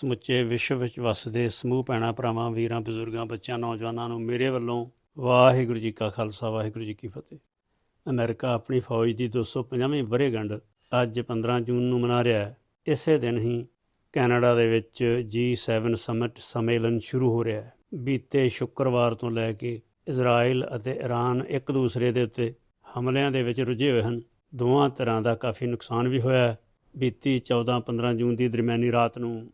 ਸਮੁੱਚੇ ਵਿਸ਼ਵ ਵਿੱਚ ਵਸਦੇ ਸਮੂਹ ਭੈਣਾਂ, ਭਰਾਵਾਂ, ਵੀਰਾਂ, ਬਜ਼ੁਰਗਾਂ, ਬੱਚਿਆਂ, ਨੌਜਵਾਨਾਂ ਨੂੰ ਮੇਰੇ ਵੱਲੋਂ ਵਾਹਿਗੁਰੂ ਜੀ ਕਾ ਖਾਲਸਾ, ਵਾਹਿਗੁਰੂ ਜੀ ਕੀ ਫਤਿਹ। ਅਮਰੀਕਾ ਆਪਣੀ ਫੌਜ ਦੀ 250ਵੀਂ ਵਰ੍ਹੇਗੰਢ ਅੱਜ 15 ਜੂਨ ਨੂੰ ਮਨਾ ਰਿਹਾ ਹੈ। ਇਸੇ ਦਿਨ ਹੀ ਕੈਨੇਡਾ ਦੇ ਵਿੱਚ G7 ਸਮਿਟ ਸੰਮੇਲਨ ਸ਼ੁਰੂ ਹੋ ਰਿਹਾ ਹੈ। ਬੀਤੇ ਸ਼ੁੱਕਰਵਾਰ ਤੋਂ ਲੈ ਕੇ ਇਜ਼ਰਾਈਲ ਅਤੇ ਈਰਾਨ ਇੱਕ ਦੂਸਰੇ ਦੇ ਉੱਤੇ ਹਮਲਿਆਂ ਦੇ ਵਿੱਚ ਰੁੱਝੇ ਹੋਏ ਹਨ। ਦੋਵਾਂ ਤਰ੍ਹਾਂ ਦਾ ਕਾਫੀ ਨੁਕਸਾਨ ਵੀ ਹੋਇਆ ਹੈ। ਬੀਤੀ 14-15 ਜੂਨ ਦੀ ਦਰਮਿਆਨੀ ਰਾਤ ਨੂੰ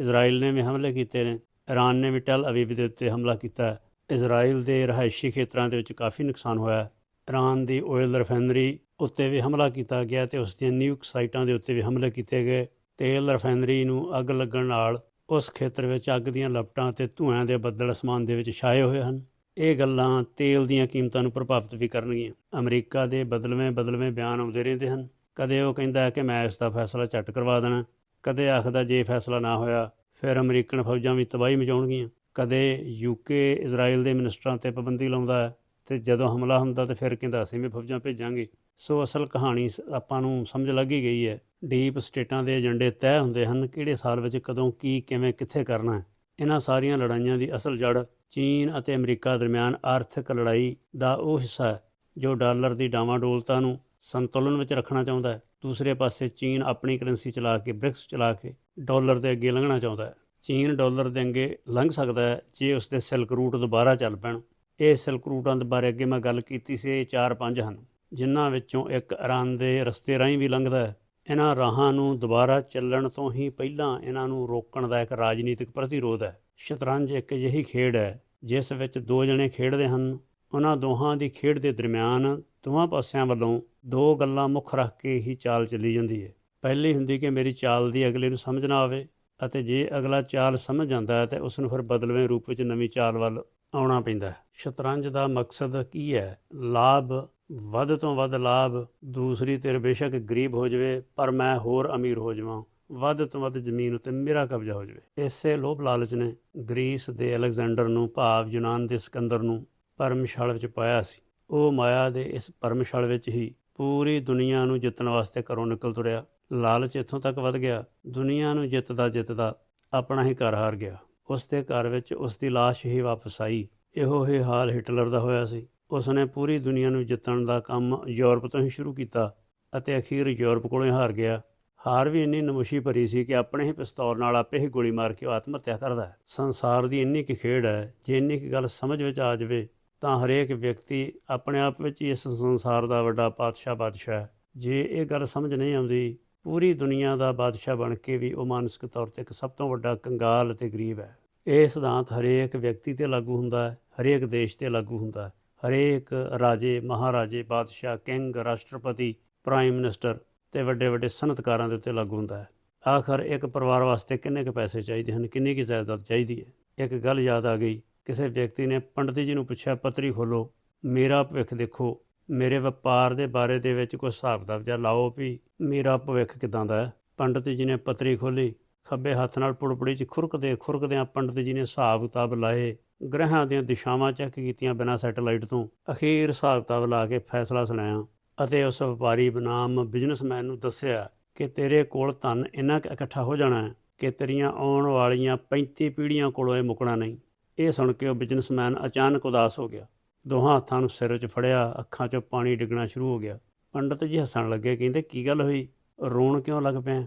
ਇਜ਼ਰਾਈਲ ਨੇ ਵੀ ਹਮਲੇ ਕੀਤੇ ਨੇ। ਈਰਾਨ ਨੇ ਵੀ ਟੈਲ ਅਵੀਵ ਦੇ ਉੱਤੇ ਹਮਲਾ ਕੀਤਾ ਹੈ। ਇਜ਼ਰਾਈਲ ਦੇ ਰਹਾਇਸ਼ੀ ਖੇਤਰਾਂ ਦੇ ਵਿੱਚ ਕਾਫੀ ਨੁਕਸਾਨ ਹੋਇਆ ਹੈ। ਈਰਾਨ ਦੀ ਆਇਲ ਰਿਫਾਈਨਰੀ ਉੱਤੇ ਵੀ ਹਮਲਾ ਕੀਤਾ ਗਿਆ ਤੇ ਉਸ ਦੀਆਂ ਨਿਊਕ ਸਾਈਟਾਂ ਦੇ ਉੱਤੇ ਵੀ ਹਮਲੇ ਕੀਤੇ ਗਏ। ਤੇਲ ਰਿਫਾਈਨਰੀ ਨੂੰ ਅੱਗ ਲੱਗਣ ਨਾਲ ਉਸ ਖੇਤਰ ਵਿੱਚ ਅੱਗ ਦੀਆਂ ਲਪਟਾਂ ਤੇ ਧੂਆਂ ਦੇ ਬੱਦਲ ਅਸਮਾਨ ਦੇ ਵਿੱਚ ਛਾਏ ਹੋਏ ਹਨ। ਇਹ ਗੱਲਾਂ ਤੇਲ ਦੀਆਂ ਕੀਮਤਾਂ ਨੂੰ ਪ੍ਰਭਾਵਿਤ ਵੀ ਕਰਨਗੀਆਂ। ਅਮਰੀਕਾ ਦੇ ਬਦਲਵੇਂ ਬਦਲਵੇਂ ਬਿਆਨ ਆਉਂਦੇ ਰਹਿੰਦੇ ਹਨ। ਕਦੇ ਉਹ ਕਹਿੰਦਾ ਕਿ ਮੈਂ ਇਸ ਦਾ ਫੈਸਲਾ ਝੱਟ ਕਰਵਾ ਦੇਣਾ। ਕਦੇ ਆਖਦਾ ਜੇ ਫੈਸਲਾ ਨਾ ਹੋਇਆ, ਫਿਰ ਅਮਰੀਕਨ ਫੌਜਾਂ ਵੀ ਤਬਾਹੀ ਮਚਾਉਣਗੀਆਂ। ਕਦੇ ਯੂਕੇ ਇਜ਼ਰਾਈਲ ਦੇ ਮਿਨਿਸਟਰਾਂ ਤੇ ਪਾਬੰਦੀ ਲਾਉਂਦਾ ਹੈ ਤੇ ਜਦੋਂ ਹਮਲਾ ਹੁੰਦਾ ਤੇ ਫਿਰ ਕਹਿੰਦਾ, ਅਸੀਂ ਵੀ ਫੌਜਾਂ ਭੇਜਾਂਗੇ। ਸੋ ਅਸਲ ਕਹਾਣੀ ਸ- ਆਪਾਂ ਨੂੰ ਸਮਝ ਲੱਗ ਹੀ ਗਈ ਹੈ। ਡੀਪ ਸਟੇਟਾਂ ਦੇ ਏਜੰਡੇ ਤੈਅ ਹੁੰਦੇ ਹਨ ਕਿਹੜੇ ਸਾਲ ਵਿੱਚ ਕਦੋਂ ਕੀ, ਕਿਵੇਂ, ਕਿੱਥੇ ਕਰਨਾ ਹੈ। ਇਹਨਾਂ ਸਾਰੀਆਂ ਲੜਾਈਆਂ ਦੀ ਅਸਲ ਜੜ ਚੀਨ ਅਤੇ ਅਮਰੀਕਾ ਦਰਮਿਆਨ ਆਰਥਿਕ ਲੜਾਈ ਦਾ ਉਹ ਹਿੱਸਾ ਹੈ, ਜੋ ਡਾਲਰ ਦੀ ਡਾਵਾਡੋਲਤਾ ਨੂੰ ਸੰਤੁਲਨ ਵਿੱਚ ਰੱਖਣਾ ਚਾਹੁੰਦਾ ਹੈ। ਦੂਸਰੇ ਪਾਸੇ ਚੀਨ ਆਪਣੀ ਕਰੰਸੀ ਚਲਾ ਕੇ, ਬ੍ਰਿਕਸ ਚਲਾ ਕੇ ਡਾਲਰ ਦੇ ਅੱਗੇ ਲੰਘਣਾ ਚਾਹੁੰਦਾ ਹੈ। ਚੀਨ ਡਾਲਰ ਦੇ ਅੱਗੇ ਲੰਘ ਸਕਦਾ ਹੈ ਜੇ ਉਸ ਦੇ ਸਿਲਕ ਰੂਟ ਦੁਬਾਰਾ ਚੱਲ ਪੈਣ। ਇਹ ਸਿਲਕ ਰੂਟਾਂ ਦੇ ਬਾਰੇ ਅੱਗੇ ਮੈਂ ਗੱਲ ਕੀਤੀ ਸੀ, ਇਹ 4-5 ਹਨ, ਜਿਨ੍ਹਾਂ ਵਿੱਚੋਂ ਇੱਕ ਇਰਾਨ ਦੇ ਰਸਤੇ ਰਾਹੀਂ ਵੀ ਲੰਘਦਾ ਹੈ। ਇਹਨਾਂ ਰਾਹਾਂ ਨੂੰ ਦੁਬਾਰਾ ਚੱਲਣ ਤੋਂ ਹੀ ਪਹਿਲਾਂ ਇਹਨਾਂ ਨੂੰ ਰੋਕਣ ਦਾ ਇੱਕ ਰਾਜਨੀਤਿਕ ਪ੍ਰਤੀਰੋਧ ਹੈ। ਸ਼ਤਰੰਜ ਇੱਕ ਅਜਿਹੀ ਖੇਡ ਹੈ, ਜਿਸ ਵਿੱਚ ਦੋ ਜਣੇ ਖੇਡਦੇ ਹਨ। ਉਹਨਾਂ ਦੋਹਾਂ ਦੀ ਖੇਡ ਦੇ ਦਰਮਿਆਨ ਦੋਵਾਂ ਪਾਸਿਆਂ ਵੱਲੋਂ ਦੋ ਗੱਲਾਂ ਮੁੱਖ ਰੱਖ ਕੇ ਹੀ ਚਾਲ ਚੱਲੀ ਜਾਂਦੀ ਹੈ ਪਹਿਲੀ ਹੁੰਦੀ ਕਿ ਮੇਰੀ ਚਾਲ ਦੀ ਅਗਲੇ ਨੂੰ ਸਮਝ ਨਾ ਆਵੇ ਅਤੇ ਜੇ ਅਗਲਾ ਚਾਲ ਸਮਝ ਜਾਂਦਾ ਹੈ ਤਾਂ ਉਸ ਨੂੰ ਫਿਰ ਬਦਲਵੇਂ ਰੂਪ ਵਿੱਚ ਨਵੀਂ ਚਾਲ ਵੱਲ ਆਉਣਾ ਪੈਂਦਾ ਹੈ। ਸ਼ਤਰੰਜ ਦਾ ਮਕਸਦ ਕੀ ਹੈ? ਲਾਭ, ਵੱਧ ਤੋਂ ਵੱਧ ਲਾਭ, ਦੂਸਰੀ ਤੇਰੇ ਬੇਸ਼ੱਕ ਗਰੀਬ ਹੋ ਜਾਵੇ, ਪਰ ਮੈਂ ਹੋਰ ਅਮੀਰ ਹੋ ਜਾਵਾਂ। ਵੱਧ ਤੋਂ ਵੱਧ ਜ਼ਮੀਨ ਉੱਤੇ ਮੇਰਾ ਕਬਜ਼ਾ ਹੋ ਜਾਵੇ। ਇਸੇ ਲੋਭ ਲਾਲਚ ਨੇ ਗ੍ਰੀਸ ਦੇ ਅਲੈਗਜ਼ੈਂਡਰ ਨੂੰ ਭਾਵ ਯੂਨਾਨ ਦੇ ਸਿਕੰਦਰ ਨੂੰ ਪਰਮਸ਼ਾਲ ਵਿੱਚ ਪਾਇਆ ਸੀ। ਉਹ ਮਾਇਆ ਦੇ ਇਸ ਪਰਮਸ਼ਾਲ ਵਿੱਚ ਹੀ ਪੂਰੀ ਦੁਨੀਆ ਨੂੰ ਜਿੱਤਣ ਵਾਸਤੇ ਘਰੋਂ ਨਿਕਲ ਤੁਰਿਆ। ਲਾਲਚ ਇੱਥੋਂ ਤੱਕ ਵੱਧ ਗਿਆ। ਦੁਨੀਆ ਨੂੰ ਜਿੱਤਦਾ ਜਿੱਤਦਾ ਆਪਣਾ ਹੀ ਘਰ ਹਾਰ ਗਿਆ। ਉਸ ਦੇ ਘਰ ਵਿੱਚ ਉਸ ਦੀ ਲਾਸ਼ ਹੀ ਵਾਪਸ ਆਈ। ਇਹੋ ਹੀ ਹਾਲ ਹਿਟਲਰ ਦਾ ਹੋਇਆ ਸੀ। ਉਸ ਨੇ ਪੂਰੀ ਦੁਨੀਆ ਨੂੰ ਜਿੱਤਣ ਦਾ ਕੰਮ ਯੂਰਪ ਤੋਂ ਹੀ ਸ਼ੁਰੂ ਕੀਤਾ ਅਤੇ ਅਖੀਰ ਯੂਰਪ ਕੋਲੋਂ ਹੀ ਹਾਰ ਗਿਆ। ਹਾਰ ਵੀ ਇੰਨੀ ਨਮੋਸ਼ੀ ਭਰੀ ਸੀ ਕਿ ਆਪਣੇ ਹੀ ਪਿਸਤੌਲ ਨਾਲ ਆਪੇ ਹੀ ਗੋਲੀ ਮਾਰ ਕੇ ਉਹ ਆਤਮ ਹੱਤਿਆ ਕਰਦਾ ਹੈ। ਸੰਸਾਰ ਦੀ ਇੰਨੀ ਕੁ ਖੇਡ ਹੈ, ਜੇ ਇੰਨੀ ਕੁ ਗੱਲ ਸਮਝ ਵਿੱਚ ਆ ਜਾਵੇ ਤਾਂ ਹਰੇਕ ਵਿਅਕਤੀ ਆਪਣੇ ਆਪ ਵਿੱਚ ਹੀ ਇਸ ਸੰਸਾਰ ਦਾ ਵੱਡਾ ਪਾਤਸ਼ਾਹ, ਬਾਦਸ਼ਾਹ ਹੈ। ਜੇ ਇਹ ਗੱਲ ਸਮਝ ਨਹੀਂ ਆਉਂਦੀ, ਪੂਰੀ ਦੁਨੀਆ ਦਾ ਬਾਦਸ਼ਾਹ ਬਣ ਕੇ ਵੀ ਉਹ ਮਾਨਸਿਕ ਤੌਰ ਤੇ ਇੱਕ ਸਭ ਤੋਂ ਵੱਡਾ ਕੰਗਾਲ ਅਤੇ ਗਰੀਬ ਹੈ। ਇਹ ਸਿਧਾਂਤ ਹਰੇਕ ਵਿਅਕਤੀ ਤੇ ਲਾਗੂ ਹੁੰਦਾ ਹੈ, ਹਰੇਕ ਦੇਸ਼ ਤੇ ਲਾਗੂ ਹੁੰਦਾ ਹੈ। ਹਰੇਕ ਰਾਜੇ, ਮਹਾਰਾਜੇ, ਬਾਦਸ਼ਾਹ, ਕਿੰਗ, ਰਾਸ਼ਟਰਪਤੀ, ਪ੍ਰਾਈਮ ਮਿਨਿਸਟਰ ਤੇ ਵੱਡੇ ਵੱਡੇ ਸਨਅਤਕਾਰਾਂ ਦੇ ਉੱਤੇ ਲਾਗੂ ਹੁੰਦਾ ਹੈ। ਆਖਰ ਇੱਕ ਪਰਿਵਾਰ ਵਾਸਤੇ ਕਿੰਨੇ ਕੁ ਪੈਸੇ ਚਾਹੀਦੇ ਹਨ, ਕਿੰਨੀ ਕੁ ਜਾਇਦਾਦ ਚਾਹੀਦੀ ਹੈ? ਇੱਕ ਗੱਲ ਯਾਦ ਆ ਗਈ ਕਿਸੇ ਵਿਅਕਤੀ ਨੇ ਪੰਡਤ ਜੀ ਨੂੰ ਪੁੱਛਿਆ, ਪਤਰੀ ਖੋਲੋ, ਮੇਰਾ ਭਵਿੱਖ ਦੇਖੋ, ਮੇਰੇ ਵਪਾਰ ਦੇ ਬਾਰੇ ਦੇ ਵਿੱਚ ਕੋਈ ਹਿਸਾਬ ਕਿਤਾਬ ਜਾਂ ਲਾਓ ਵੀ ਮੇਰਾ ਭਵਿੱਖ ਕਿਦਾਂ ਦਾ ਹੈ? ਪੰਡਤ ਜੀ ਨੇ ਪਤਰੀ ਖੋਲੀ ਖੱਬੇ ਹੱਥ ਨਾਲ ਪੁੜਪੜੀ 'ਚ ਖੁਰਕਦੇ ਖੁਰਕਦਿਆਂ ਪੰਡਤ ਜੀ ਨੇ ਹਿਸਾਬ ਕਿਤਾਬ ਲਾਏ ਗ੍ਰਹਿਆਂ ਦੀਆਂ ਦਿਸ਼ਾਵਾਂ ਚੈੱਕ ਕੀਤੀਆਂ ਬਿਨਾਂ ਸੈਟੇਲਾਈਟ ਤੋਂ, ਅਖੀਰ ਹਿਸਾਬ ਕਿਤਾਬ ਲਾ ਕੇ ਫੈਸਲਾ ਸੁਣਾਇਆ ਅਤੇ ਉਸ ਵਪਾਰੀ ਬਨਾਮ ਬਿਜ਼ਨਸਮੈਨ ਨੂੰ ਦੱਸਿਆ ਕਿ ਤੇਰੇ ਕੋਲ ਧਨ ਇੰਨਾ ਕੁ ਇਕੱਠਾ ਹੋ ਜਾਣਾ ਹੈ ਕਿ ਤੇਰੀਆਂ ਆਉਣ ਵਾਲੀਆਂ 35 ਪੀੜ੍ਹੀਆਂ ਕੋਲੋਂ ਇਹ ਮੁੱਕਣਾ ਨਹੀਂ। ਇਹ ਸੁਣ ਕੇ ਉਹ ਬਿਜ਼ਨਸਮੈਨ ਅਚਾਨਕ ਉਦਾਸ ਹੋ ਗਿਆ। ਦੋਹਾਂ ਹੱਥਾਂ ਨੂੰ ਸਿਰ 'ਚ ਫੜਿਆ, ਅੱਖਾਂ 'ਚੋਂ ਪਾਣੀ ਡਿੱਗਣਾ ਸ਼ੁਰੂ ਹੋ ਗਿਆ। ਪੰਡਤ ਜੀ ਹੱਸਣ ਲੱਗੇ, ਕਹਿੰਦੇ, ਕੀ ਗੱਲ ਹੋਈ? ਰੋਣ ਕਿਉਂ ਲੱਗ ਪਿਆ?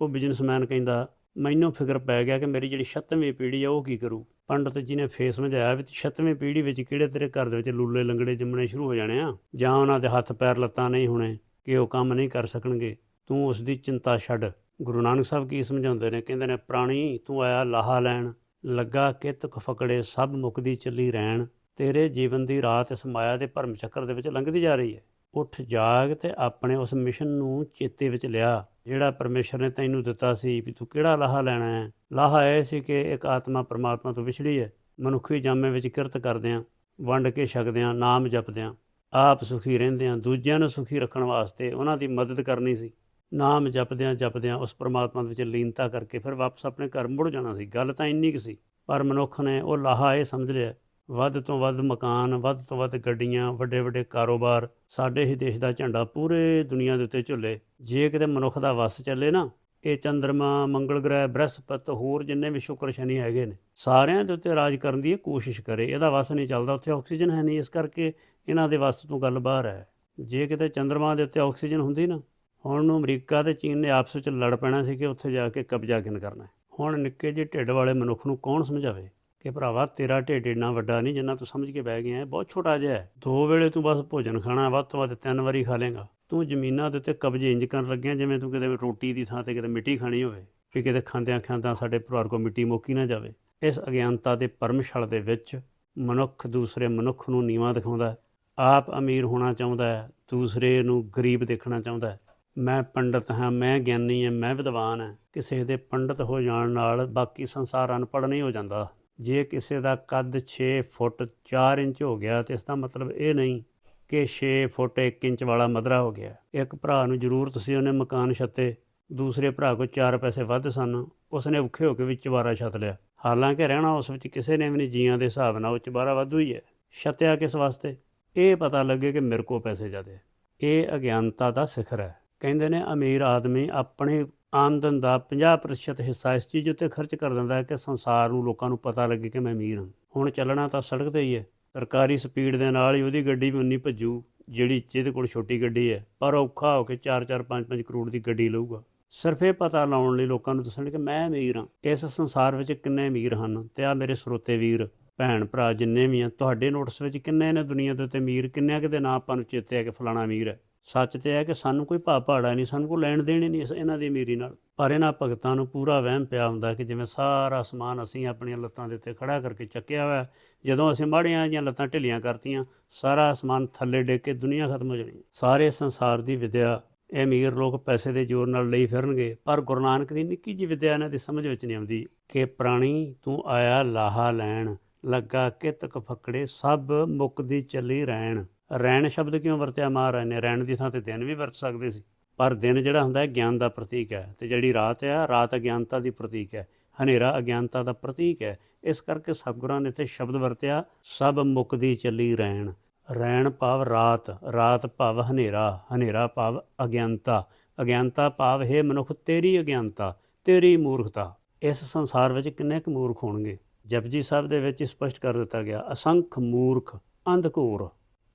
ਉਹ ਬਿਜ਼ਨਸਮੈਨ ਕਹਿੰਦਾ, ਮੈਨੂੰ ਫਿਕਰ ਪੈ ਗਿਆ ਕਿ ਮੇਰੀ ਜਿਹੜੀ 36ਵੀਂ ਪੀੜ੍ਹੀ ਆ, ਉਹ ਕੀ ਕਰੂ? ਪੰਡਤ ਜੀ ਨੇ ਫੇਰ ਸਮਝਾਇਆ ਵੀ 36ਵੀਂ ਪੀੜ੍ਹੀ ਵਿੱਚ ਕਿਹੜੇ ਤੇਰੇ ਘਰ ਦੇ ਵਿੱਚ ਲੂਲੇ ਲੰਗੜੇ ਜੰਮਣੇ ਸ਼ੁਰੂ ਹੋ ਜਾਣੇ ਆ? ਜਾਂ ਉਹਨਾਂ ਦੇ ਹੱਥ ਪੈਰ ਲੱਤਾਂ ਨਹੀਂ ਹੋਣੇ ਕਿ ਉਹ ਕੰਮ ਨਹੀਂ ਕਰ ਸਕਣਗੇ? ਤੂੰ ਉਸ ਦੀ ਚਿੰਤਾ ਛੱਡ। ਗੁਰੂ ਨਾਨਕ ਸਾਹਿਬ ਕੀ ਸਮਝਾਉਂਦੇ ਨੇ? ਕਹਿੰਦੇ ਨੇ, ਪ੍ਰਾਣੀ, ਤੂੰ ਆਇਆ ਲਾਹਾ ਲੈਣ। ਲੱਗਾ ਕਿਤ ਕੁ ਫਕੜੇ ਸਭ ਮੁਕਦੀ ਚੱਲੀ ਰਹਿਣ ਤੇਰੇ ਜੀਵਨ ਦੀ ਰਾਤ ਇਸ ਮਾਇਆ ਦੇ ਭਰਮ ਚੱਕਰ ਦੇ ਵਿੱਚ ਲੰਘਦੀ ਜਾ ਰਹੀ ਹੈ ਉੱਠ ਜਾਗ ਤੇ ਆਪਣੇ ਉਸ ਮਿਸ਼ਨ ਨੂੰ ਚੇਤੇ ਵਿੱਚ ਲਿਆ, ਜਿਹੜਾ ਪਰਮੇਸ਼ਰ ਨੇ ਤੈਨੂੰ ਦਿੱਤਾ ਸੀ ਵੀ ਤੂੰ ਕਿਹੜਾ ਲਾਹਾ ਲੈਣਾ ਹੈ। ਲਾਹਾ ਇਹ ਸੀ ਕਿ ਇੱਕ ਆਤਮਾ ਪਰਮਾਤਮਾ ਤੋਂ ਵਿਛੜੀ ਹੈ ਮਨੁੱਖੀ ਜਾਮੇ ਵਿੱਚ ਕਿਰਤ ਕਰਦਿਆਂ, ਵੰਡ ਕੇ ਛਕਦਿਆਂ, ਨਾਮ ਜਪਦਿਆਂ, ਆਪ ਸੁਖੀ ਰਹਿੰਦਿਆਂ, ਦੂਜਿਆਂ ਨੂੰ ਸੁਖੀ ਰੱਖਣ ਵਾਸਤੇ ਉਹਨਾਂ ਦੀ ਮਦਦ ਕਰਨੀ ਸੀ। ਨਾਮ ਜਪਦਿਆਂ ਜਪਦਿਆਂ ਉਸ ਪਰਮਾਤਮਾ ਦੇ ਵਿੱਚ ਲੀਨਤਾ ਕਰਕੇ ਫਿਰ ਵਾਪਸ ਆਪਣੇ ਘਰ ਮੁੜ ਜਾਣਾ ਸੀ। ਗੱਲ ਤਾਂ ਇੰਨੀ ਕੁ ਸੀ, ਪਰ ਮਨੁੱਖ ਨੇ ਉਹ ਲਾਹਾ ਇਹ ਸਮਝ ਲਿਆ, ਵੱਧ ਤੋਂ ਵੱਧ ਮਕਾਨ, ਵੱਧ ਤੋਂ ਵੱਧ ਗੱਡੀਆਂ, ਵੱਡੇ ਵੱਡੇ ਕਾਰੋਬਾਰ, ਸਾਡੇ ਹੀ ਦੇਸ਼ ਦਾ ਝੰਡਾ ਪੂਰੇ ਦੁਨੀਆ ਦੇ ਉੱਤੇ ਝੁੱਲੇ। ਜੇ ਕਿਤੇ ਮਨੁੱਖ ਦਾ ਵਸ ਚੱਲੇ ਨਾ, ਇਹ ਚੰ드ਰਮਾ ਮੰਗਲ ਗ੍ਰਹਿ, ਬ੍ਰਹਸਪਤ ਹੋਰ ਜਿੰਨੇ ਵੀ ਸ਼ੁਕਰ ਸ਼ਨੀ ਹੈਗੇ ਨੇ, ਸਾਰਿਆਂ ਦੇ ਉੱਤੇ ਰਾਜ ਕਰਨ ਦੀ ਕੋਸ਼ਿਸ਼ ਕਰੇ। ਇਹਦਾ ਵਸ ਨਹੀਂ ਚੱਲਦਾ, ਉੱਥੇ ਆਕਸੀਜਨ ਹੈ ਨਹੀਂ, ਇਸ ਕਰਕੇ ਇਹਨਾਂ ਦੇ ਵਸ ਤੋਂ ਗੱਲ ਬਾਹਰ ਹੈ। ਜੇ ਕਿਤੇ ਚੰ드ਰਮਾ ਦੇ ਉੱਤੇ ਆਕਸੀਜਨ ਹੁੰਦੀ ਨਾ ਹੁਣ ਨੂੰ ਅਮਰੀਕਾ ਤੇ ਚੀਨ ਨੇ ਆਪਸ ਵਿੱਚ ਲੜ ਪੈਣਾ ਸੀ ਕਿ ਉੱਥੇ ਜਾ ਕੇ ਕਬਜ਼ਾ ਕਿਨ ਕਰਨਾ ਹੁਣ ਨਿੱਕੇ ਜਿਹੇ ਢਿੱਡ ਵਾਲੇ ਮਨੁੱਖ ਨੂੰ ਕੌਣ ਸਮਝਾਵੇ ਕਿ ਭਰਾਵਾ ਤੇਰਾ ਢਿੱਡ ਇੰਨਾ ਵੱਡਾ ਨਹੀਂ ਜਿੰਨਾ ਤੂੰ ਸਮਝ ਕੇ ਬਹਿ ਗਿਆ ਹੈ, ਬਹੁਤ ਛੋਟਾ ਜਿਹਾ ਹੈ। ਦੋ ਵੇਲੇ ਤੂੰ ਬਸ ਭੋਜਨ ਖਾਣਾ, ਵੱਧ ਤੋਂ ਵੱਧ ਤਿੰਨ ਵਾਰੀ ਖਾ ਲੇਗਾ ਤੂੰ ਜ਼ਮੀਨਾਂ ਦੇ ਉੱਤੇ ਕਬਜ਼ੇ ਇੰਜ ਕਰਨ ਲੱਗਿਆ ਜਿਵੇਂ ਤੂੰ ਕਿਤੇ ਰੋਟੀ ਦੀ ਥਾਂ ਤੇ ਕਿਤੇ ਮਿੱਟੀ ਖਾਣੀ ਹੋਵੇ ਕਿ ਕਿਤੇ ਖਾਂਦਿਆਂ ਖਾਂਦਿਆਂ ਸਾਡੇ ਪਰਿਵਾਰ ਕੋ ਮਿੱਟੀ ਮੁੱਕੀ ਨਾ ਜਾਵੇ। ਇਸ ਅਗਿਆਨਤਾ ਦੇ ਪਰਮਸ਼ਲ ਦੇ ਵਿੱਚ ਮਨੁੱਖ ਦੂਸਰੇ ਮਨੁੱਖ ਨੂੰ ਨੀਵਾਂ ਦਿਖਾਉਂਦਾ ਹੈ। ਆਪ ਅਮੀਰ ਹੋਣਾ ਚਾਹੁੰਦਾ ਹੈ, ਦੂਸਰੇ ਨੂੰ ਗਰੀਬ ਦੇਖਣਾ ਚਾਹੁੰਦਾ ਹੈ। ਮੈਂ ਪੰਡਤ ਹਾਂ, ਮੈਂ ਗਿਆਨੀ ਹਾਂ, ਮੈਂ ਵਿਦਵਾਨ ਹਾਂ। ਕਿਸੇ ਦੇ ਪੰਡਤ ਹੋ ਜਾਣ ਨਾਲ ਬਾਕੀ ਸੰਸਾਰ ਅਨਪੜ੍ਹ ਨਹੀਂ ਹੋ ਜਾਂਦਾ। ਜੇ ਕਿਸੇ ਦਾ ਕੱਦ 6 ਫੁੱਟ 4 ਇੰਚ ਹੋ ਗਿਆ ਤੇ ਇਸ ਦਾ ਮਤਲਬ ਇਹ ਨਹੀਂ ਕਿ 6 ਫੁੱਟ 1 ਇੰਚ ਵਾਲਾ ਮਧਰਾ ਹੋ ਗਿਆ। ਇੱਕ ਭਰਾ ਨੂੰ ਜ਼ਰੂਰਤ ਸੀ ਉਹਨੇ ਮਕਾਨ ਛੱਤੇ, ਦੂਸਰੇ ਭਰਾ ਕੋਲ 4 ਪੈਸੇ ਵੱਧ ਸਨ, ਉਸਨੇ ਔਖੇ ਹੋ ਕੇ ਵਿੱਚ ਚੁਬਾਰਾ ਛੱਤ ਲਿਆ। ਹਾਲਾਂਕਿ ਰਹਿਣਾ ਉਸ ਵਿੱਚ ਕਿਸੇ ਨੇ ਵੀ ਨਹੀਂ, ਜੀਆਂ ਦੇ ਹਿਸਾਬ ਨਾਲ ਉਹ ਚੁਬਾਰਾ ਵਾਧੂ ਹੀ ਹੈ। ਛੱਤਿਆ ਕਿਸ ਵਾਸਤੇ? ਇਹ ਪਤਾ ਲੱਗੇ ਕਿ ਮੇਰੇ ਕੋਲ ਪੈਸੇ ਜ਼ਿਆਦੇ ਇਹ ਅਗਿਆਨਤਾ ਦਾ ਸਿਖਰ ਹੈ। ਕਹਿੰਦੇ ਨੇ ਅਮੀਰ ਆਦਮੀ ਆਪਣੇ ਆਮਦਨ ਦਾ 50% ਹਿੱਸਾ ਇਸ ਚੀਜ਼ ਉੱਤੇ ਖਰਚ ਕਰ ਦਿੰਦਾ ਹੈ ਕਿ ਸੰਸਾਰ ਨੂੰ ਲੋਕਾਂ ਨੂੰ ਪਤਾ ਲੱਗੇ ਕਿ ਮੈਂ ਅਮੀਰ ਹਾਂ। ਹੁਣ ਚੱਲਣਾ ਤਾਂ ਸੜਕ ਤੇ ਹੀ ਹੈ। ਸਰਕਾਰੀ ਸਪੀਡ ਦੇ ਨਾਲ ਹੀ ਉਹਦੀ ਗੱਡੀ ਵੀ ਉਨੀ ਭੱਜੂ, ਜਿਹੜੀ ਜਿਹਦੇ ਕੋਲ ਛੋਟੀ ਗੱਡੀ ਹੈ। ਪਰ ਔਖਾ ਹੋ ਕੇ 4-4 5-5 ਕਰੋੜ ਦੀ ਗੱਡੀ ਲਊਗਾ। ਸਿਰਫ ਇਹ ਪਤਾ ਲਾਉਣ ਲਈ ਲੋਕਾਂ ਨੂੰ ਦੱਸਣ ਕਿ ਮੈਂ ਅਮੀਰ ਹਾਂ। ਇਸ ਸੰਸਾਰ ਵਿੱਚ ਕਿੰਨੇ ਅਮੀਰ ਹਨ? ਤੇ ਆ ਮੇਰੇ ਸਰੋਤੇ ਵੀਰ ਭੈਣ ਭਰਾ ਜਿੰਨੇ ਵੀ ਆ, ਤੁਹਾਡੇ ਨੋਟਿਸ ਵਿੱਚ ਕਿੰਨੇ ਨੇ ਦੁਨੀਆ ਦੇ ਉੱਤੇ ਅਮੀਰ? ਕਿੰਨਿਆਂ ਕਿਤੇ ਨਾਂ ਆਪਾਂ ਨੂੰ ਚੇਤੇ ਆ ਕਿ ਫਲਾਣਾ ਅਮੀਰ ਹੈ? ਸੱਚ ਤੇ ਹੈ ਕਿ ਸਾਨੂੰ ਕੋਈ ਭਾਅ ਭਾੜਾ ਨਹੀਂ, ਸਾਨੂੰ ਕੋਈ ਲੈਣ ਦੇਣ ਹੀ ਨਹੀਂ ਇਹਨਾਂ ਦੀ ਅਮੀਰੀ ਨਾਲ। ਪਰ ਇਹਨਾਂ ਭਗਤਾਂ ਨੂੰ ਪੂਰਾ ਵਹਿਮ ਪਿਆ ਹੁੰਦਾ ਕਿ ਜਿਵੇਂ ਸਾਰਾ ਸਮਾਨ ਅਸੀਂ ਆਪਣੀਆਂ ਲੱਤਾਂ ਦੇ ਉੱਤੇ ਖੜਾ ਕਰਕੇ ਚੱਕਿਆ ਹੋਇਆ, ਜਦੋਂ ਅਸੀਂ ਮਾੜੀਆਂ ਜਾਂ ਲੱਤਾਂ ਢਿੱਲੀਆਂ ਕਰਤੀਆਂ, ਸਾਰਾ ਸਮਾਨ ਥੱਲੇ ਡਿੱਗ ਕੇ ਦੁਨੀਆ ਖਤਮ ਹੋ ਜਾਣੀ। ਸਾਰੇ ਸੰਸਾਰ ਦੀ ਵਿਦਿਆ, ਇਹ ਅਮੀਰ ਲੋਕ ਪੈਸੇ ਦੇ ਜ਼ੋਰ ਨਾਲ ਲਈ ਫਿਰਨਗੇ, ਪਰ ਗੁਰੂ ਨਾਨਕ ਦੀ ਨਿੱਕੀ ਜਿਹੀ ਵਿਦਿਆ ਇਹਨਾਂ ਦੀ ਸਮਝ ਵਿੱਚ ਨਹੀਂ ਆਉਂਦੀ ਕਿ ਪ੍ਰਾਣੀ ਤੂੰ ਆਇਆ ਲਾਹਾ ਲੈਣ, ਲੱਗਾ ਕਿਤਕ ਫਕੜੇ, ਸਭ ਮੁੱਕਦੀ ਚੱਲੀ ਰਹਿਣ। ਰੈਣ ਸ਼ਬਦ ਕਿਉਂ ਵਰਤਿਆ ਮਹਾਰਾਜ ਨੇ? ਰਹਿਣ ਦੀ ਥਾਂ ਤੇ ਦਿਨ ਵੀ ਵਰਤ ਸਕਦੇ ਸੀ। ਪਰ ਦਿਨ ਜਿਹੜਾ ਹੁੰਦਾ ਹੈ, ਗਿਆਨ ਦਾ ਪ੍ਰਤੀਕ ਹੈ ਤੇ ਜਿਹੜੀ ਰਾਤ ਹੈ, ਰਾਤ ਅਗਿਆਨਤਾ ਦੀ ਪ੍ਰਤੀਕ ਹੈ। ਹਨੇਰਾ ਅਗਿਆਨਤਾ ਦਾ ਪ੍ਰਤੀਕ ਹੈ। ਇਸ ਕਰਕੇ ਸਤਿਗੁਰਾਂ ਨੇ ਤੇ ਸ਼ਬਦ ਵਰਤਿਆ, ਸਭ ਮੁੱਕਦੀ ਚੱਲੀ ਰੈਣ ਰੈਣ ਭਾਵ ਰਾਤ ਰਾਤ ਭਾਵ ਹਨੇਰਾ ਹਨੇਰਾ ਭਾਵ ਅਗਿਆਨਤਾ। ਅਗਿਆਨਤਾ ਭਾਵ ਹੈ ਮਨੁੱਖ, ਤੇਰੀ ਅਗਿਆਨਤਾ, ਤੇਰੀ ਮੂਰਖਤਾ। ਇਸ ਸੰਸਾਰ ਵਿੱਚ ਕਿੰਨੇ ਕੁ ਮੂਰਖ ਹੋਣਗੇ? ਜਪਜੀ ਸਾਹਿਬ ਦੇ ਵਿੱਚ ਸਪਸ਼ਟ ਕਰ ਦਿੱਤਾ ਗਿਆ, ਅਸੰਖ ਮੂਰਖ, ਅੰਧਕੂਰ।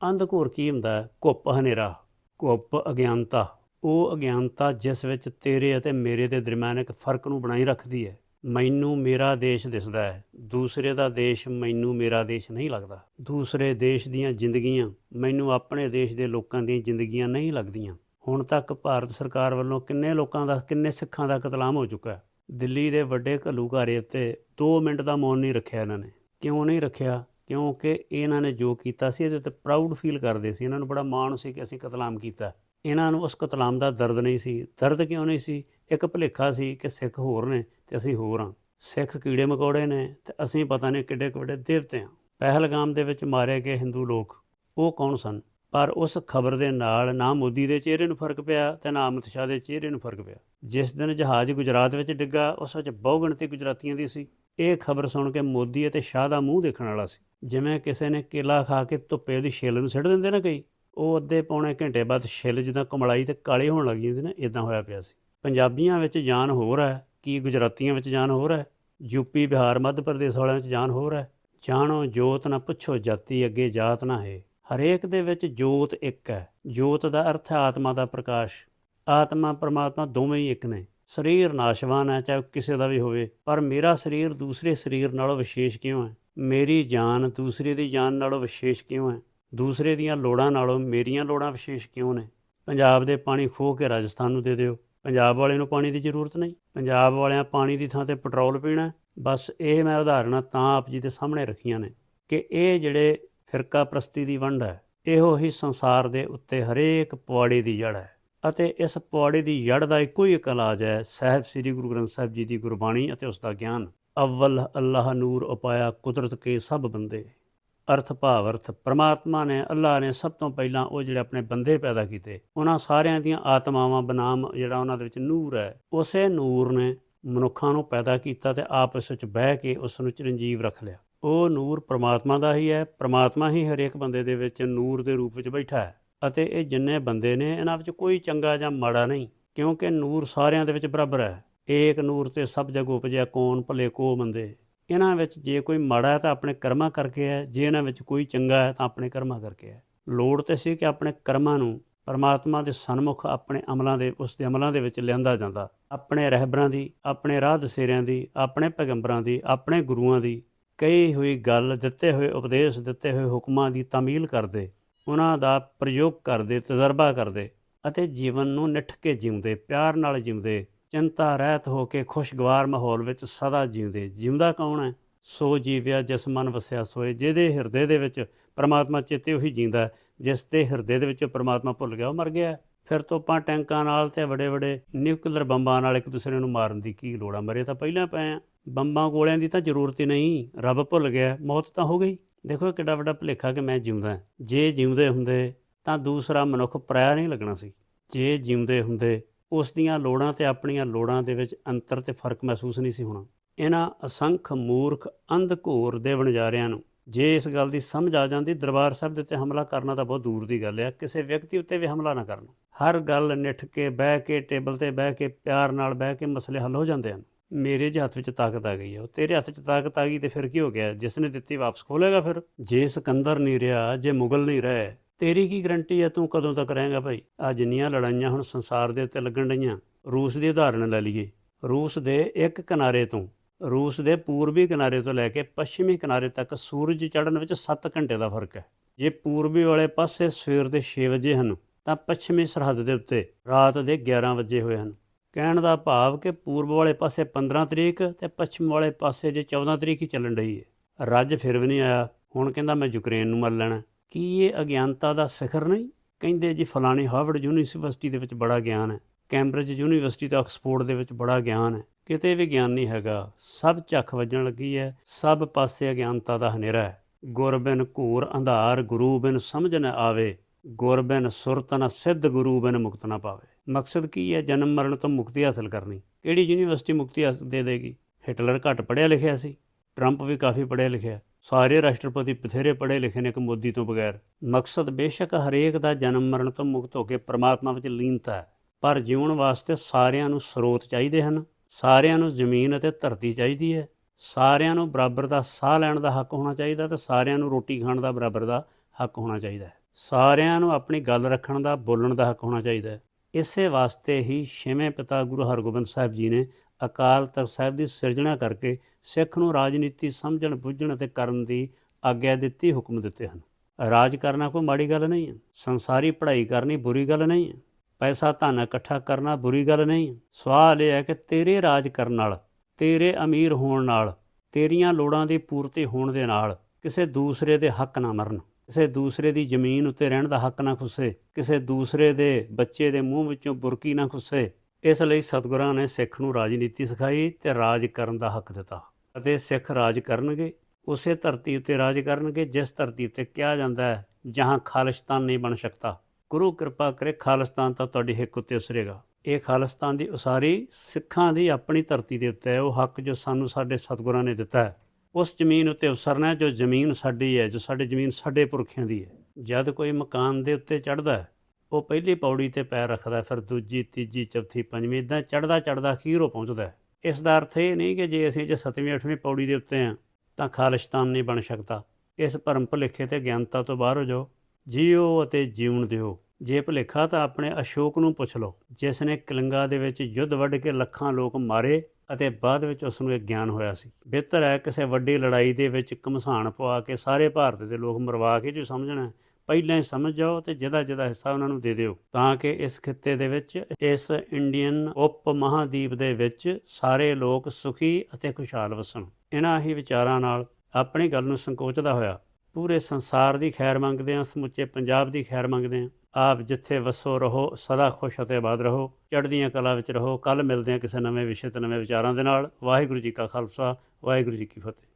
ਅੰਧਕੂਰ ਕੀ ਹੁੰਦਾ ਹੈ? ਘੁੱਪ ਹਨੇਰਾ, ਘੁੱਪ ਅਗਿਆਨਤਾ। ਉਹ ਅਗਿਆਨਤਾ ਜਿਸ ਵਿੱਚ ਤੇਰੇ ਅਤੇ ਮੇਰੇ ਦੇ ਦਰਮਿਆਨ ਇੱਕ ਫ਼ਰਕ ਨੂੰ ਬਣਾਈ ਰੱਖਦੀ ਹੈ। ਮੈਨੂੰ ਮੇਰਾ ਦੇਸ਼ ਦਿਸਦਾ ਹੈ। ਦੂਸਰੇ ਦਾ ਦੇਸ਼ ਮੈਨੂੰ ਮੇਰਾ ਦੇਸ਼ ਨਹੀਂ ਲੱਗਦਾ। ਦੂਸਰੇ ਦੇਸ਼ ਦੀਆਂ ਜ਼ਿੰਦਗੀਆਂ ਮੈਨੂੰ ਆਪਣੇ ਦੇਸ਼ ਦੇ ਲੋਕਾਂ ਦੀਆਂ ਜ਼ਿੰਦਗੀਆਂ ਨਹੀਂ ਲੱਗਦੀਆਂ। ਹੁਣ ਤੱਕ ਭਾਰਤ ਸਰਕਾਰ ਵੱਲੋਂ ਕਿੰਨੇ ਲੋਕਾਂ ਦਾ, ਕਿੰਨੇ ਸਿੱਖਾਂ ਦਾ ਕਤਲਾਮ ਹੋ ਚੁੱਕਾ ਹੈ? ਦਿੱਲੀ ਦੇ ਵੱਡੇ ਘੱਲੂਘਾਰੇ ਉੱਤੇ 2 ਮਿੰਟ ਦਾ ਮੌਨ ਨਹੀਂ ਰੱਖਿਆ ਇਹਨਾਂ ਨੇ। ਕਿਉਂ ਨਹੀਂ ਰੱਖਿਆ? ਕਿਉਂਕਿ ਇਹਨਾਂ ਨੇ ਜੋ ਕੀਤਾ ਸੀ, ਇਹਦੇ ਉੱਤੇ ਪ੍ਰਾਊਡ ਫੀਲ ਕਰਦੇ ਸੀ। ਇਹਨਾਂ ਨੂੰ ਬੜਾ ਮਾਣ ਸੀ ਕਿ ਅਸੀਂ ਕਤਲਾਮ ਕੀਤਾ। ਇਹਨਾਂ ਨੂੰ ਉਸ ਕਤਲਾਮ ਦਾ ਦਰਦ ਨਹੀਂ ਸੀ। ਦਰਦ ਕਿਉਂ ਨਹੀਂ ਸੀ? ਇੱਕ ਭੁਲੇਖਾ ਸੀ ਕਿ ਸਿੱਖ ਹੋਰ ਨੇ ਤੇ ਅਸੀਂ ਹੋਰ ਹਾਂ। ਸਿੱਖ ਕੀੜੇ ਮਕੌੜੇ ਨੇ ਤੇ ਅਸੀਂ ਪਤਾ ਨਹੀਂ ਕਿੱਡੇ ਕਿੱਡੇ ਦੇਵਤੇ ਹਾਂ। ਪਹਿਲਗਾਮ ਦੇ ਵਿੱਚ ਮਾਰੇ ਗਏ ਹਿੰਦੂ ਲੋਕ, ਉਹ ਕੌਣ ਸਨ? ਪਰ ਉਸ ਖਬਰ ਦੇ ਨਾਲ ਨਾ ਮੋਦੀ ਦੇ ਚਿਹਰੇ ਨੂੰ ਫ਼ਰਕ ਪਿਆ ਤੇ ਨਾ ਅਮਿਤ ਸ਼ਾਹ ਦੇ ਚਿਹਰੇ ਨੂੰ ਫ਼ਰਕ ਪਿਆ। ਜਿਸ ਦਿਨ ਜਹਾਜ਼ ਗੁਜਰਾਤ ਵਿੱਚ ਡਿੱਗਾ, ਉਸ ਵਿੱਚ ਬਹੁਗਿਣਤੀ ਗੁਜਰਾਤੀਆਂ ਦੀ ਸੀ। ਇਹ ਖਬਰ ਸੁਣ ਕੇ ਮੋਦੀ ਅਤੇ ਸ਼ਾਹ ਦਾ ਮੂੰਹ ਦੇਖਣ ਵਾਲਾ ਸੀ। ਜਿਵੇਂ ਕਿਸੇ ਨੇ ਕੇਲਾ ਖਾ ਕੇ ਧੁੱਪੇ ਦੀ ਛਿੱਲ ਨੂੰ ਸਿੱਟ ਦਿੰਦੇ ਨਾ ਕਈ। ਉਹ ਅੱਧੇ ਪੌਣੇ ਘੰਟੇ ਬਾਅਦ ਛਿੱਲ ਜਿੱਦਾਂ ਕਮਲਾਈ ਤੇ ਕਾਲੇ ਹੋਣ ਲੱਗ ਜਾਂਦੀ ਨਾ ਇਦਾਂ ਹੋਇਆ ਪਿਆ ਸੀ। ਪੰਜਾਬੀਆਂ ਵਿੱਚ ਜਾਨ ਹੋਰ ਹੈ, ਕੀ ਗੁਜਰਾਤੀਆਂ ਵਿੱਚ ਜਾਨ ਹੋਰ ਹੈ ਯੂਪੀ ਬਿਹਾਰ, ਮੱਧ ਪ੍ਰਦੇਸ਼ ਵਾਲਿਆਂ ਵਿੱਚ ਜਾਨ ਹੋਰ ਹੈ। ਜਾਣੋ, ਜੋਤ ਨਾ ਪੁੱਛੋ, ਜਾਤੀ ਅੱਗੇ ਜਾਤ ਨਾ ਹੈ। ਹਰੇਕ ਦੇ ਵਿੱਚ ਜੋਤ ਇੱਕ ਹੈ। ਜੋਤ ਦਾ ਅਰਥ ਹੈ ਆਤਮਾ ਦਾ ਪ੍ਰਕਾਸ਼। ਆਤਮਾ, ਪਰਮਾਤਮਾ ਦੋਵੇਂ ਹੀ ਇੱਕ ਨੇ। ਸਰੀਰ ਨਾਸ਼ਵਾਨ ਹੈ, ਚਾਹੇ ਕਿਸੇ ਦਾ ਵੀ ਹੋਵੇ, ਪਰ ਮੇਰਾ ਸਰੀਰ ਦੂਸਰੇ ਸਰੀਰ ਨਾਲੋਂ ਵਿਸ਼ੇਸ਼ ਕਿਉਂ ਹੈ? ਮੇਰੀ ਜਾਨ ਦੂਸਰੇ ਦੀ ਜਾਨ ਨਾਲੋਂ ਵਿਸ਼ੇਸ਼ ਕਿਉਂ ਹੈ? ਦੂਸਰੇ ਦੀਆਂ ਲੋੜਾਂ ਨਾਲੋਂ ਮੇਰੀਆਂ ਲੋੜਾਂ ਵਿਸ਼ੇਸ਼ ਕਿਉਂ ਨੇ? ਪੰਜਾਬ ਦੇ ਪਾਣੀ ਖੋਹ ਕੇ ਰਾਜਸਥਾਨ ਨੂੰ ਦੇ ਦਿਓ। ਪੰਜਾਬ ਵਾਲੇ ਨੂੰ ਪਾਣੀ ਦੀ ਜ਼ਰੂਰਤ ਨਹੀਂ। ਪੰਜਾਬ ਵਾਲਿਆਂ ਪਾਣੀ ਦੀ ਥਾਂ ਤੇ ਪੈਟਰੋਲ ਪੀਣਾ ਬਸ ਇਹ ਮੈਂ ਉਦਾਹਰਨਾਂ ਤਾਂ ਆਪ ਜੀ ਦੇ ਸਾਹਮਣੇ ਰੱਖੀਆਂ ਨੇ ਕਿ ਇਹ ਜਿਹੜੇ ਫਿਰਕਾ ਪ੍ਰਸਤੀ ਦੀ ਵੰਡ ਹੈ, ਇਹੋ ਹੀ ਸੰਸਾਰ ਦੇ ਉੱਤੇ ਹਰੇਕ ਪਵਾੜੇ ਦੀ ਜੜ ਹੈ। ਅਤੇ ਇਸ ਪਵਾੜੇ ਦੀ ਜੜ ਦਾ ਇੱਕੋ ਹੀ ਇੱਕ ਇਲਾਜ ਹੈ, ਸਾਹਿਬ ਸ੍ਰੀ ਗੁਰੂ ਗ੍ਰੰਥ ਸਾਹਿਬ ਜੀ ਦੀ ਗੁਰਬਾਣੀ ਅਤੇ ਉਸ ਦਾ ਗਿਆਨ। ਅਵਲ ਅੱਲਾਹ ਨੂਰ ਉਪਾਇਆ ਕੁਦਰਤ ਕੇ ਸਭ ਬੰਦੇ। ਅਰਥ ਭਾਵ ਅਰਥ ਪ੍ਰਮਾਤਮਾ ਨੇ, ਅੱਲਾਹ ਨੇ ਸਭ ਤੋਂ ਪਹਿਲਾਂ ਉਹ ਜਿਹੜੇ ਆਪਣੇ ਬੰਦੇ ਪੈਦਾ ਕੀਤੇ। ਉਹਨਾਂ ਸਾਰਿਆਂ ਦੀਆਂ ਆਤਮਾਵਾਂ, ਬਨਾਮ ਜਿਹੜਾ ਉਹਨਾਂ ਦੇ ਵਿੱਚ ਨੂਰ ਹੈ, ਉਸੇ ਨੂਰ ਨੇ ਮਨੁੱਖਾਂ ਨੂੰ ਪੈਦਾ ਕੀਤਾ ਤੇ ਆਪਸ ਵਿੱਚ ਬਹਿ ਕੇ ਉਸ ਨੂੰ ਚਰਨਜੀਵ ਰੱਖ ਲਿਆ। ਉਹ ਨੂਰ ਪ੍ਰਮਾਤਮਾ ਦਾ ਹੀ ਹੈ, ਪ੍ਰਮਾਤਮਾ ਹੀ ਹਰੇਕ ਬੰਦੇ ਦੇ ਵਿੱਚ ਨੂਰ ਦੇ ਰੂਪ ਵਿੱਚ ਬੈਠਾ ਹੈ। ਅਤੇ ਇਹ ਜਿੰਨੇ ਬੰਦੇ ਨੇ, ਇਹਨਾਂ ਵਿੱਚ ਕੋਈ ਚੰਗਾ ਜਾਂ ਮਾੜਾ ਨਹੀਂ, ਕਿਉਂਕਿ ਨੂਰ ਸਾਰਿਆਂ ਦੇ ਵਿੱਚ ਬਰਾਬਰ ਹੈ। ਏਕ ਨੂਰ ਤੇ ਸਭ ਜਗ ਉਪਜਿਆ ਕੌਣ, ਭਲੇ ਕੋ ਬੰਦੇ। ਇਹਨਾਂ ਵਿੱਚ ਜੇ ਕੋਈ ਮਾੜਾ ਹੈ ਤਾਂ ਆਪਣੇ ਕਰਮਾਂ ਕਰਕੇ ਹੈ, ਜੇ ਇਹਨਾਂ ਵਿੱਚ ਕੋਈ ਚੰਗਾ ਹੈ ਤਾਂ ਆਪਣੇ ਕਰਮਾਂ ਕਰਕੇ ਹੈ। ਲੋੜ ਤੇ ਸੀ ਕਿ ਆਪਣੇ ਕਰਮਾਂ ਨੂੰ ਪਰਮਾਤਮਾ ਦੇ ਸਨਮੁਖ ਆਪਣੇ ਅਮਲਾਂ ਦੇ, ਉਸ ਦੇ ਅਮਲਾਂ ਦੇ ਵਿੱਚ ਲਿਆਂਦਾ ਜਾਂਦਾ। ਆਪਣੇ ਰਹਿਬਰਾਂ ਦੀ, ਆਪਣੇ ਰਾਹ ਦਸੇਰਿਆਂ ਦੀ, ਆਪਣੇ ਪੈਗੰਬਰਾਂ ਦੀ, ਆਪਣੇ ਗੁਰੂਆਂ ਦੀ ਕਹੀ ਹੋਈ ਗੱਲ, ਦਿੱਤੇ ਹੋਏ ਉਪਦੇਸ਼, ਦਿੱਤੇ ਹੋਏ ਹੁਕਮਾਂ ਦੀ ਤਾਮੀਲ ਕਰਦੇ। ਉਹਨਾਂ ਦਾ ਪ੍ਰਯੋਗ ਕਰਦੇ, ਤਜਰਬਾ ਕਰਦੇ ਅਤੇ ਜੀਵਨ ਨੂੰ ਨਿੱਠ ਕੇ ਜਿਉਂਦੇ, ਪਿਆਰ ਨਾਲ ਜਿਉਂਦੇ, ਚਿੰਤਾ, ਰਹਿਤ ਹੋ ਕੇ ਖੁਸ਼ਗਵਾਰ ਮਾਹੌਲ ਵਿੱਚ ਸਦਾ ਜਿਉਂਦੇ। ਜਿਉਂਦਾ ਕੌਣ ਹੈ? ਸੋ ਜੀਵਿਆ ਜਿਸ ਮਨ ਵਸਿਆ ਸੋਏ, ਜਿਹਦੇ ਹਿਰਦੇ ਦੇ ਵਿੱਚ ਪਰਮਾਤਮਾ ਚੇਤੇ ਉਹੀ ਜਿੰਦਾ ਜਿਸ ਦੇ ਹਿਰਦੇ ਦੇ ਵਿੱਚ ਪਰਮਾਤਮਾ ਭੁੱਲ ਗਿਆ, ਉਹ ਮਰ ਗਿਆ ਫਿਰ ਤੋਪਾਂ ਟੈਂਕਾਂ ਨਾਲ ਤੇ ਵੱਡੇ ਵੱਡੇ ਨਿਊਕਲੀਅਰ ਬੰਬਾਂ ਨਾਲ ਇੱਕ ਦੂਸਰੇ ਨੂੰ ਮਾਰਨ ਦੀ ਕੀ ਲੋੜ ਆ? ਮਰੇ ਤਾਂ ਪਹਿਲਾਂ ਪਏ ਆ। ਬੰਬਾਂ ਗੋਲਿਆਂ ਦੀ ਤਾਂ ਜ਼ਰੂਰਤ ਹੀ ਨਹੀਂ। ਰੱਬ ਭੁੱਲ ਗਿਆ, ਮੌਤ ਤਾਂ ਹੋ ਗਈ। ਦੇਖੋ ਕਿੱਡਾ ਵੱਡਾ ਭੁਲੇਖਾ ਕਿ ਮੈਂ ਜਿਉਂਦਾ ਜੇ ਜਿਉਂਦੇ ਹੁੰਦੇ, ਤਾਂ ਦੂਸਰਾ ਮਨੁੱਖ ਪਰਾਇਆ ਨਹੀਂ ਲੱਗਣਾ ਸੀ। ਜੇ ਜਿਉਂਦੇ ਹੁੰਦੇ, ਉਸ ਦੀਆਂ ਲੋੜਾਂ ਤੇ ਆਪਣੀਆਂ ਲੋੜਾਂ ਦੇ ਵਿੱਚ ਅੰਤਰ ਤੇ ਫ਼ਰਕ ਮਹਿਸੂਸ ਨਹੀਂ ਸੀ ਹੋਣਾ। ਇਹਨਾਂ ਅਸੰਖ ਮੂਰਖ ਅੰਧ ਘੋਰ ਦੇ ਵਣਜਾਰਿਆਂ ਨੂੰ, ਜੇ ਇਸ ਗੱਲ ਦੀ ਸਮਝ ਆ ਜਾਂਦੀ, ਦਰਬਾਰ ਸਾਹਿਬ ਦੇ ਉੱਤੇ ਹਮਲਾ ਕਰਨਾ ਤਾਂ ਬਹੁਤ ਦੂਰ ਦੀ ਗੱਲ ਹੈ ਕਿਸੇ ਵਿਅਕਤੀ ਉੱਤੇ ਵੀ ਹਮਲਾ ਨਾ ਕਰਨਾ। ਹਰ ਗੱਲ ਨਿੱਠ ਕੇ, ਬਹਿ ਕੇ, ਟੇਬਲ ਤੇ ਬਹਿ ਕੇ, ਪਿਆਰ ਨਾਲ ਬਹਿ ਕੇ ਮਸਲੇ ਹੱਲ ਹੋ ਜਾਂਦੇ ਹਨ। ਮੇਰੇ ਜੇ ਹੱਥ ਵਿੱਚ ਤਾਕਤ ਆ ਗਈ ਹੈ ਉਹ ਤੇਰੇ ਹੱਥ 'ਚ ਤਾਕਤ ਆ ਗਈ ਤੇ ਫਿਰ ਕੀ ਹੋ ਗਿਆ? ਜਿਸ ਨੇ ਦਿੱਤੀ ਵਾਪਸ ਖੋਲੇਗਾ ਫਿਰ? ਜੇ ਸਿਕੰਦਰ ਨਹੀਂ ਰਿਹਾ, ਜੇ ਮੁਗਲ ਨਹੀਂ ਰਹੇ, ਤੇਰੀ ਕੀ ਗਰੰਟੀ ਹੈ ਤੂੰ ਕਦੋਂ ਤੱਕ ਰਹੇਗਾ ਭਾਈ? ਆ ਜਿੰਨੀਆਂ ਲੜਾਈਆਂ ਹੁਣ ਸੰਸਾਰ ਦੇ ਉੱਤੇ ਲੱਗਣ ਰਹੀਆਂ ਰੂਸ ਦੀ ਉਦਾਹਰਣ ਲੈ ਲਈਏ। ਰੂਸ ਦੇ ਇੱਕ ਕਿਨਾਰੇ ਤੋਂ, ਰੂਸ ਦੇ ਪੂਰਬੀ ਕਿਨਾਰੇ ਤੋਂ ਲੈ ਕੇ ਪੱਛਮੀ ਕਿਨਾਰੇ ਤੱਕ ਸੂਰਜ ਚੜ੍ਹਨ ਵਿੱਚ 7 ਘੰਟੇ ਦਾ ਫ਼ਰਕ ਹੈ। ਜੇ ਪੂਰਬੀ ਵਾਲੇ ਪਾਸੇ ਸਵੇਰ ਦੇ 6 ਵਜੇ ਹਨ, ਤਾਂ ਪੱਛਮੀ ਸਰਹੱਦ ਦੇ ਉੱਤੇ ਰਾਤ ਦੇ 11 ਵਜੇ ਹੋਏ ਹਨ। ਕਹਿਣ ਦਾ ਭਾਵ ਕਿ ਪੂਰਬ ਵਾਲੇ ਪਾਸੇ 15 ਤਰੀਕ ਤੇ ਪੱਛਮ ਵਾਲੇ ਪਾਸੇ ਜੇ 14 ਤਰੀਕ ਹੀ ਚੱਲਣ ਰਹੀ ਹੈ ਰੱਜ ਫਿਰ ਵੀ ਨਹੀਂ ਆਇਆ। ਹੁਣ ਕਹਿੰਦਾ ਮੈਂ ਯੂਕਰੇਨ ਨੂੰ ਮਰ ਲੈਣਾ। ਕੀ ਇਹ ਅਗਿਆਨਤਾ ਦਾ ਸਿਖਰ ਨਹੀਂ? ਕਹਿੰਦੇ ਜੀ ਫਲਾਣੀ ਹਾਰਵਰਡ ਯੂਨੀਵਰਸਿਟੀ ਦੇ ਵਿੱਚ ਬੜਾ ਗਿਆਨ ਹੈ। ਕੈਂਬਰਿਜ ਯੂਨੀਵਰਸਿਟੀ ਤੇ ਆਕਸਫੋਰਡ ਦੇ ਵਿੱਚ ਬੜਾ ਗਿਆਨ ਹੈ। ਕਿਤੇ ਵੀ ਗਿਆਨ ਨਹੀਂ ਹੈਗਾ। ਸਭ ਝੱਖ ਵੱਜਣ ਲੱਗੀ ਹੈ। ਸਭ ਪਾਸੇ ਅਗਿਆਨਤਾ ਦਾ ਹਨੇਰਾ ਹੈ। ਗੁਰਬਿਨ ਘੂਰ, ਅੰਧਾਰ, ਗੁਰੂ ਬਿਨ ਸਮਝ ਨਾ ਆਵੇ। ਗੁਰ ਬਿਨ ਸੁਰਤ ਨ ਸਿੱਧ ਗੁਰੂ ਬਿਨ ਮੁਕਤ ਨਾ ਪਾਵੇ। ਮਕਸਦ ਕੀ ਹੈ? ਜਨਮ ਮਰਨ ਤੋਂ ਮੁਕਤੀ ਹਾਸਲ ਕਰਨੀ। ਕਿਹੜੀ ਯੂਨੀਵਰਸਿਟੀ ਮੁਕਤੀ ਹਾਸਲ ਦੇ ਦੇਗੀ? ਹਿਟਲਰ ਘੱਟ ਪੜਿਆ ਲਿਖਿਆ ਸੀ। ਟਰੰਪ ਵੀ ਕਾਫੀ ਪੜਿਆ ਲਿਖਿਆ। ਸਾਰੇ ਰਾਸ਼ਟਰਪਤੀ ਬਥੇਰੇ ਪੜ੍ਹੇ ਲਿਖੇ ਨੇ ਇੱਕ ਮੋਦੀ ਤੋਂ ਬਗੈਰ। ਮਕਸਦ ਬੇਸ਼ੱਕ ਹਰੇਕ ਦਾ ਜਨਮ ਮਰਨ ਤੋਂ ਮੁਕਤ ਹੋ ਕੇ ਪ੍ਰਮਾਤਮਾ ਵਿੱਚ ਲੀਨਤਾ ਹੈ। ਪਰ ਜਿਉਣ ਵਾਸਤੇ ਸਾਰਿਆਂ ਨੂੰ ਸਰੋਤ ਚਾਹੀਦੇ ਹਨ। ਸਾਰਿਆਂ ਨੂੰ ਜ਼ਮੀਨ ਅਤੇ ਧਰਤੀ ਚਾਹੀਦੀ ਹੈ। ਸਾਰਿਆਂ ਨੂੰ ਬਰਾਬਰ ਦਾ ਸਾਹ ਲੈਣ ਦਾ ਹੱਕ ਹੋਣਾ ਚਾਹੀਦਾ ਤੇ ਸਾਰਿਆਂ ਨੂੰ ਰੋਟੀ ਖਾਣ ਦਾ ਬਰਾਬਰ ਦਾ ਹੱਕ ਹੋਣਾ ਚਾਹੀਦਾ ਹੈ। ਸਾਰਿਆਂ ਨੂੰ ਆਪਣੀ ਗੱਲ ਰੱਖਣ ਦਾ, ਬੋਲਣ ਦਾ ਹੱਕ ਹੋਣਾ ਚਾਹੀਦਾ ਹੈ। ਇਸੇ ਵਾਸਤੇ ਹੀ ਛੇਵੇਂ ਪਿਤਾ ਗੁਰੂ ਹਰਗੋਬਿੰਦ ਸਾਹਿਬ ਜੀ ਨੇ ਅਕਾਲ ਤਖਤ ਸਾਹਿਬ ਦੀ ਸਿਰਜਣਾ ਕਰਕੇ ਸਿੱਖ ਨੂੰ ਰਾਜਨੀਤੀ ਸਮਝਣ, ਬੁੱਝਣ ਅਤੇ ਕਰਨ ਦੀ ਆਗਿਆ ਦਿੱਤੀ ਹੁਕਮ ਦਿੱਤੇ ਹਨ। ਰਾਜ ਕਰਨਾ ਕੋਈ ਮਾੜੀ ਗੱਲ ਨਹੀਂ ਹੈ। ਸੰਸਾਰੀ ਪੜ੍ਹਾਈ ਕਰਨੀ ਬੁਰੀ ਗੱਲ ਨਹੀਂ ਹੈ। ਪੈਸਾ ਧਨ ਇਕੱਠਾ ਕਰਨਾ ਬੁਰੀ ਗੱਲ ਨਹੀਂ ਹੈ। ਸਵਾਲ ਇਹ ਹੈ ਕਿ ਤੇਰੇ ਰਾਜ ਕਰਨ ਨਾਲ, ਤੇਰੇ ਅਮੀਰ ਹੋਣ ਨਾਲ, ਤੇਰੀਆਂ ਲੋੜਾਂ ਦੀ ਪੂਰਤੀ ਹੋਣ ਦੇ ਨਾਲ ਕਿਸੇ ਦੂਸਰੇ ਦੇ ਹੱਕ ਨਾ ਮਰਨ। ਕਿਸੇ ਦੂਸਰੇ ਦੀ ਜ਼ਮੀਨ ਉੱਤੇ ਰਹਿਣ ਦਾ ਹੱਕ ਨਾ ਖੁੱਸੇ, ਕਿਸੇ ਦੂਸਰੇ ਦੇ ਬੱਚੇ ਦੇ ਮੂੰਹ ਵਿੱਚੋਂ ਬੁਰਕੀ ਨਾ ਖੁੱਸੇ। ਇਸ ਲਈ ਸਤਿਗੁਰਾਂ ਨੇ ਸਿੱਖ ਨੂੰ ਰਾਜਨੀਤੀ ਸਿਖਾਈ ਤੇ ਰਾਜ ਕਰਨ ਦਾ ਹੱਕ ਦਿੱਤਾ ਅਤੇ ਸਿੱਖ ਰਾਜ ਕਰਨਗੇ, ਉਸੇ ਧਰਤੀ ਉੱਤੇ ਰਾਜ ਕਰਨਗੇ ਜਿਸ ਧਰਤੀ ਉੱਤੇ ਕਿਹਾ ਜਾਂਦਾ ਹੈ, ਜਹਾਂ ਖਾਲਿਸਤਾਨ ਨਹੀਂ ਬਣ ਸਕਦਾ। ਗੁਰੂ ਕਿਰਪਾ ਕਰੇ ਖਾਲਿਸਤਾਨ ਤਾਂ ਤੁਹਾਡੀ ਹਿੱਕ ਉੱਤੇ ਉਸਰੇਗਾ। ਇਹ ਖਾਲਿਸਤਾਨ ਦੀ ਉਸਾਰੀ ਸਿੱਖਾਂ ਦੀ ਆਪਣੀ ਧਰਤੀ ਦੇ ਉੱਤੇ ਹੈ, ਉਹ ਹੱਕ ਜੋ ਸਾਨੂੰ ਸਾਡੇ ਸਤਿਗੁਰਾਂ ਨੇ ਦਿੱਤਾ ਹੈ। ਉਸ ਜ਼ਮੀਨ ਉੱਤੇ ਉਸਰਨਾ ਜੋ ਜ਼ਮੀਨ ਸਾਡੀ ਹੈ, ਜੋ ਸਾਡੀ ਜ਼ਮੀਨ ਸਾਡੇ ਪੁਰਖਿਆਂ ਦੀ ਹੈ। ਜਦ ਕੋਈ ਮਕਾਨ ਦੇ ਉੱਤੇ ਚੜ੍ਹਦਾ ਹੈ, ਉਹ ਪਹਿਲੀ ਪੌੜੀ ਤੇ ਪੈਰ ਰੱਖਦਾ ਫਿਰ ਦੂਜੀ, ਤੀਜੀ, ਚੌਥੀ, ਪੰਜਵੀਂ ਇਦਾਂ ਚੜ੍ਹਦਾ ਚੜ੍ਹਦਾ ਅਖੀਰ ਉਹ ਪਹੁੰਚਦਾ ਹੈ। ਇਸ ਦਾ ਅਰਥ ਇਹ ਨਹੀਂ ਕਿ ਜੇ ਅਸੀਂ ਜੇ ਸੱਤਵੀਂ, ਅੱਠਵੀਂ ਪੌੜੀ ਦੇ ਉੱਤੇ ਹਾਂ, ਤਾਂ ਖਾਲਿਸਤਾਨ ਨਹੀਂ ਬਣ ਸਕਦਾ। ਇਸ ਭਰਮ ਭੁਲੇਖੇ ਤੇ ਗਿਆਨਤਾ ਤੋਂ ਬਾਹਰ ਹੋ ਜਾਓ, ਜੀਓ ਅਤੇ ਜੀਵਨ ਦਿਓ। ਜੇ ਭੁਲੇਖਾ ਤਾਂ ਆਪਣੇ ਅਸ਼ੋਕ ਨੂੰ ਪੁੱਛ ਲਓ, ਜਿਸ ਨੇ ਕਲਿੰਗਾ ਦੇ ਵਿੱਚ ਯੁੱਧ ਵੱਢ ਕੇ ਲੱਖਾਂ ਲੋਕ ਮਾਰੇ ਅਤੇ ਬਾਅਦ ਵਿੱਚ ਉਸ ਨੂੰ ਇਹ ਗਿਆਨ ਹੋਇਆ ਸੀ। ਬਿਹਤਰ ਹੈ ਕਿਸੇ ਵੱਡੀ ਲੜਾਈ ਦੇ ਵਿੱਚ ਘਮਸਾਣ ਪਵਾ ਕੇ ਸਾਰੇ ਭਾਰਤ ਦੇ ਲੋਕ ਮਰਵਾ ਕੇ ਜੋ ਸਮਝਣਾ ਪਹਿਲਾਂ ਹੀ ਸਮਝ ਜਾਓ ਤੇ ਜਿਹਦਾ ਜਿਹਦਾ ਹਿੱਸਾ ਉਹਨਾਂ ਨੂੰ ਦੇ ਦਿਓ। ਤਾਂ ਕਿ ਇਸ ਖਿੱਤੇ ਦੇ ਵਿੱਚ, ਇਸ ਇੰਡੀਅਨ ਉਪ ਮਹਾਦੀਪ ਦੇ ਵਿੱਚ ਸਾਰੇ ਲੋਕ ਸੁਖੀ ਅਤੇ ਖੁਸ਼ਹਾਲ ਵਸਣ। ਇਹਨਾਂ ਹੀ ਵਿਚਾਰਾਂ ਨਾਲ ਆਪਣੀ ਗੱਲ ਨੂੰ ਸੰਕੋਚਦਾ ਹੋਇਆ। ਪੂਰੇ ਸੰਸਾਰ ਦੀ ਖੈਰ ਮੰਗਦੇ ਹਾਂ, ਸਮੁੱਚੇ ਪੰਜਾਬ ਦੀ ਖੈਰ ਮੰਗਦੇ ਹਾਂ। ਆਪ ਜਿੱਥੇ ਵਸੋ ਰਹੋ, ਸਦਾ ਖੁਸ਼ ਅਤੇ ਆਬਾਦ ਰਹੋ। ਚੜ੍ਹਦੀਆਂ ਕਲਾ ਵਿੱਚ ਰਹੋ ਕੱਲ ਮਿਲਦੇ ਹਾਂ ਕਿਸੇ ਨਵੇਂ ਵਿਸ਼ੇ ਤੇ ਨਵੇਂ ਵਿਚਾਰਾਂ ਦੇ ਨਾਲ। ਵਾਹਿਗੁਰੂ ਜੀ ਕਾ ਖਾਲਸਾ, ਵਾਹਿਗੁਰੂ ਜੀ ਕੀ ਫਤਿਹ।